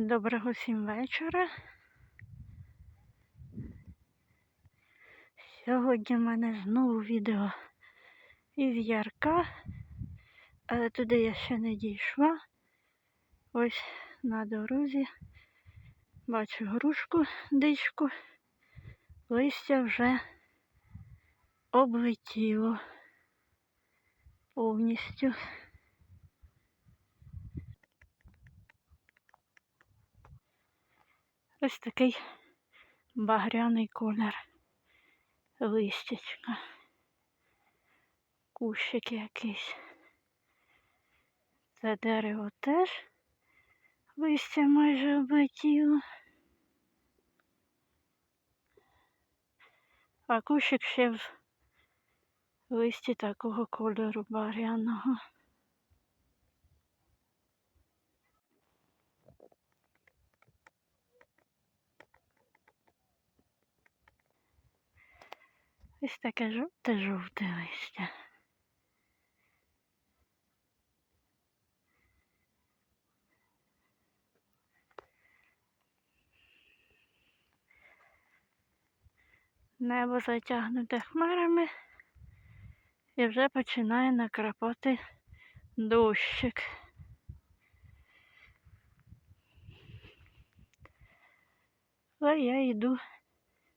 Доброго всім вечора. Сьогодні в мене знову відео із Ярка, але туди я ще не дійшла. Ось на дорозі бачу грушку, дичку, листя вже облетіло повністю. Ось такий багряний колір листячка. Кущик якийсь. Це дерево теж листя майже облетіло. А кущик ще в листі такого кольору багряного. Ось таке жовте-жовте листя. Небо затягнуте хмарами і вже починає накрапати дощик. Але я йду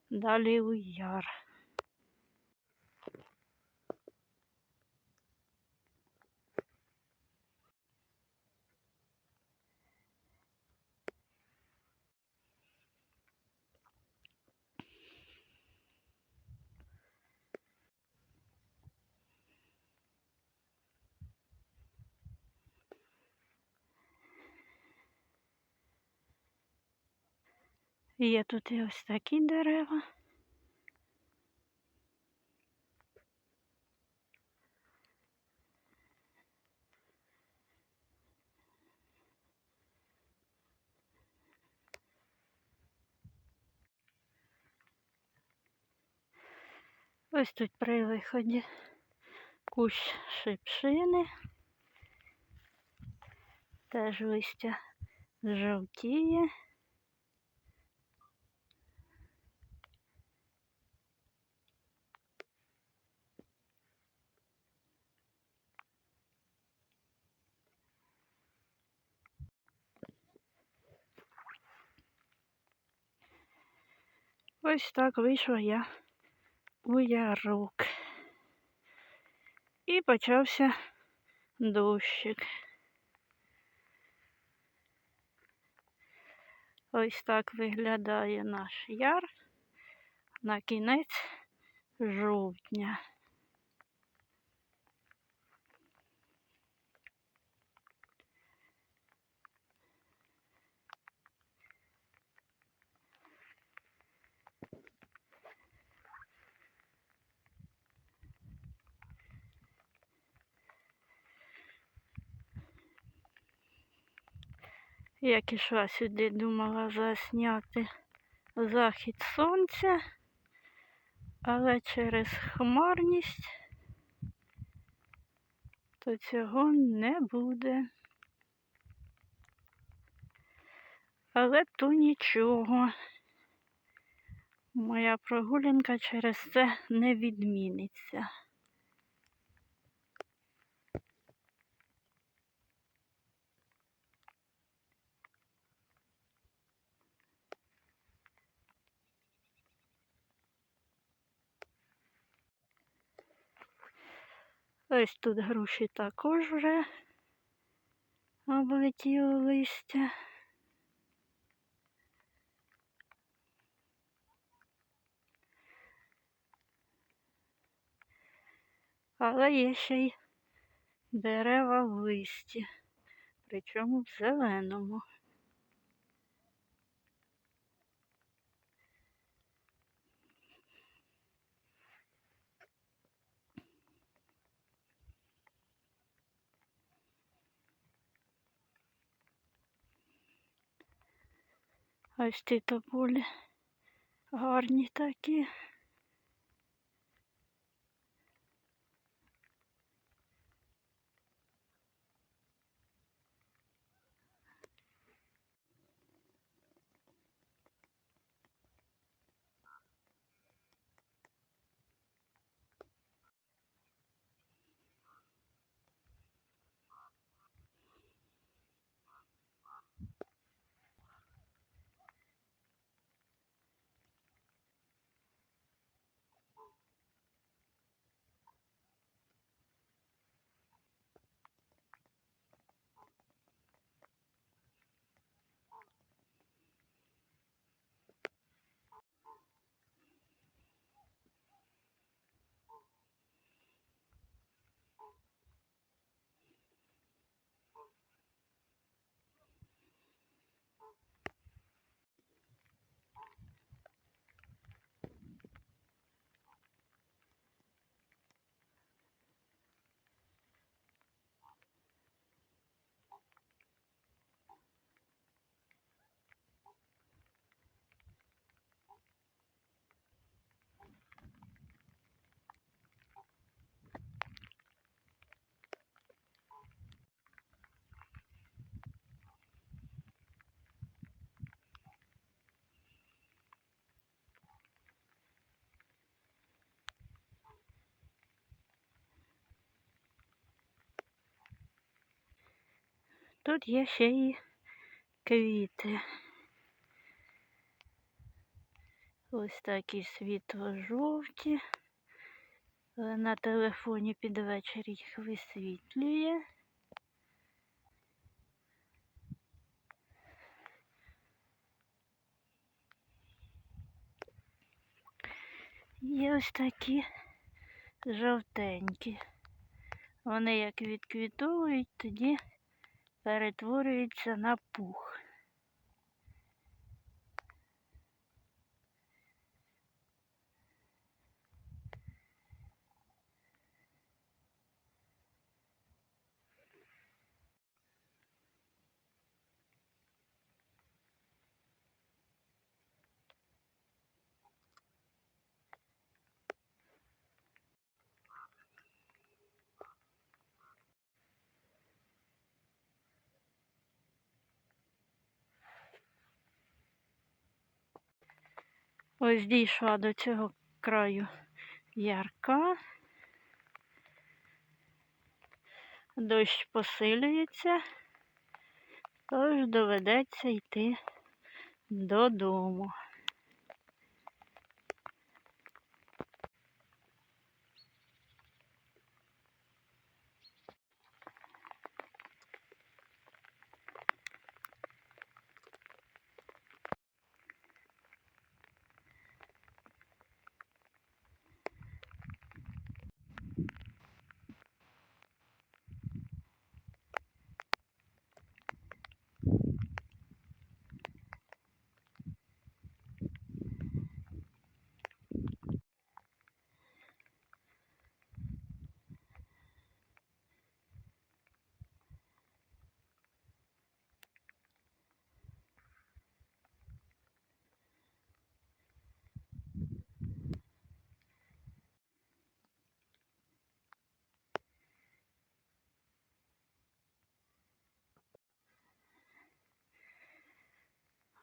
далі у яр. Є тут і ось такі дерева. Ось тут при виході кущ шипшини. Теж листя жовтіє. Ось так вийшла я у ярок. І почався дощик. Ось так виглядає наш яр на кінець жовтня. Як ішла сюди, думала засняти захід сонця, але через хмарність то цього не буде. Але то нічого. Моя прогулянка через це не відміниться. Ось тут груші також вже облетіло листя. Але є ще й дерева в листі, причому в зеленому. Ось ті тополі гарні такі. Тут є ще й квіти. Ось такі світло-жовті. На телефоні під вечір їх висвітлює. Є ось такі жовтенькі. Вони як відквітовують, тоді перетворюються на пух. Ось дійшла до цього краю ярка. Дощ посилюється, тож доведеться йти додому.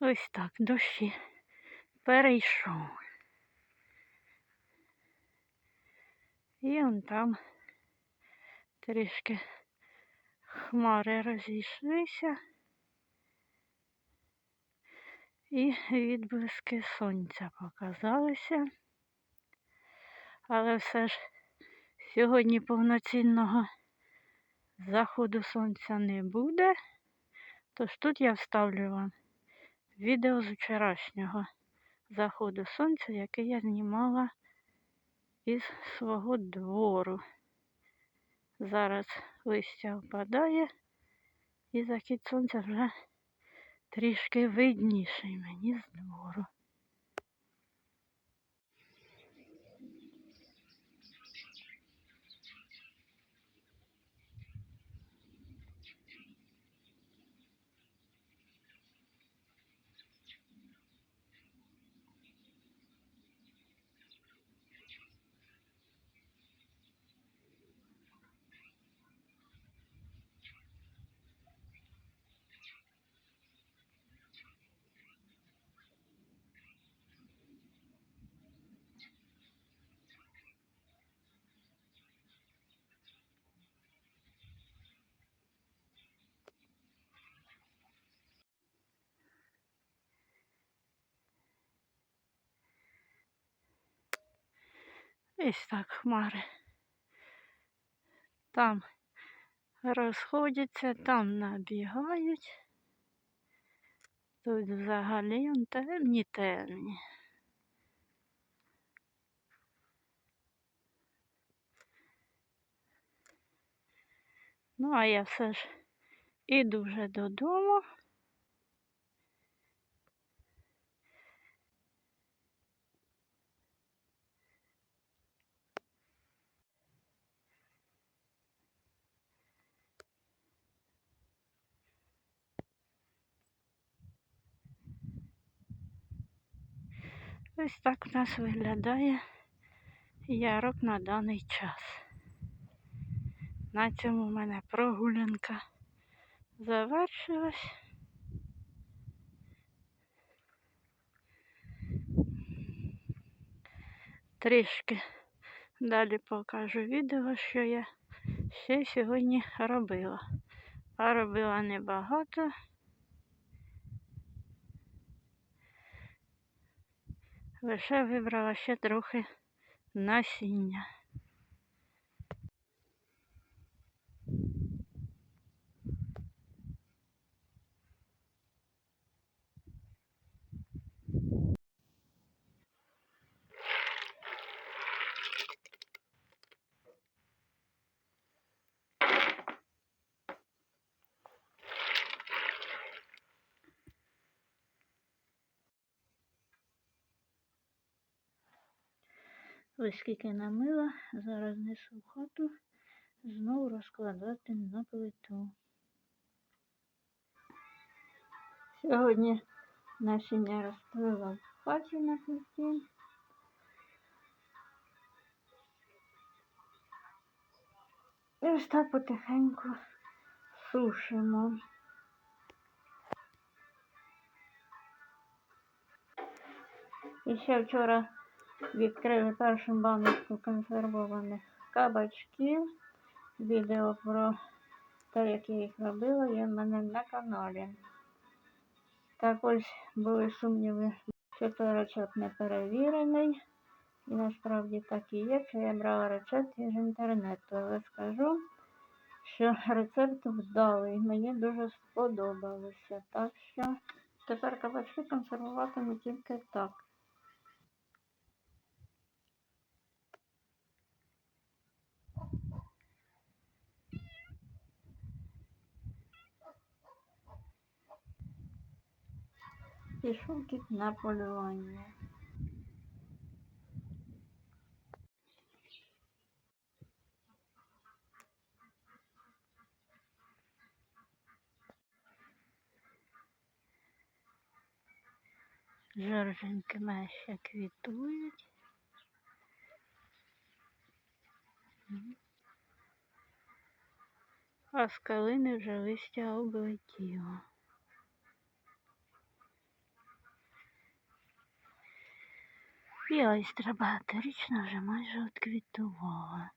Ось так дощі перейшов. І он там трішки хмари розійшлися і відблиски сонця показалися. Але все ж сьогодні повноцінного заходу сонця не буде. Тож тут я вставлю вам відео з вчорашнього заходу сонця, яке я знімала із свого двору. Зараз листя впадає і захід сонця вже трішки видніший мені з двору. Ось так хмари. Там розходяться, там набігають. Тут взагалі темні темні. Ну, а я все ж іду вже додому. Ось так в нас виглядає ярок на даний час. На цьому в мене прогулянка завершилась. Трішки далі покажу відео, що я ще сьогодні робила. А робила небагато. Лише вибрала ще трохи насіння. Ось скільки намила, зараз несу в хату, знову розкладати на плиту. Сьогодні насіння розплила в хаті на плиті. І ось так потихеньку сушимо. І ще вчора відкрили першу баночку консервованих кабачків. Відео про те, як я їх робила, є в мене на каналі. Так ось були сумніви, що той рецепт не перевірений. І насправді так і є, що я брала рецепт із інтернету. Але скажу, що рецепт вдалий. Мені дуже сподобалося. Так що тепер кабачки консервуватиму тільки так. Пішов кіт на полювання. Жорженьки ще квітують. А з калини вже листя облетіло. І айстра багаторічна вже майже отквітувала.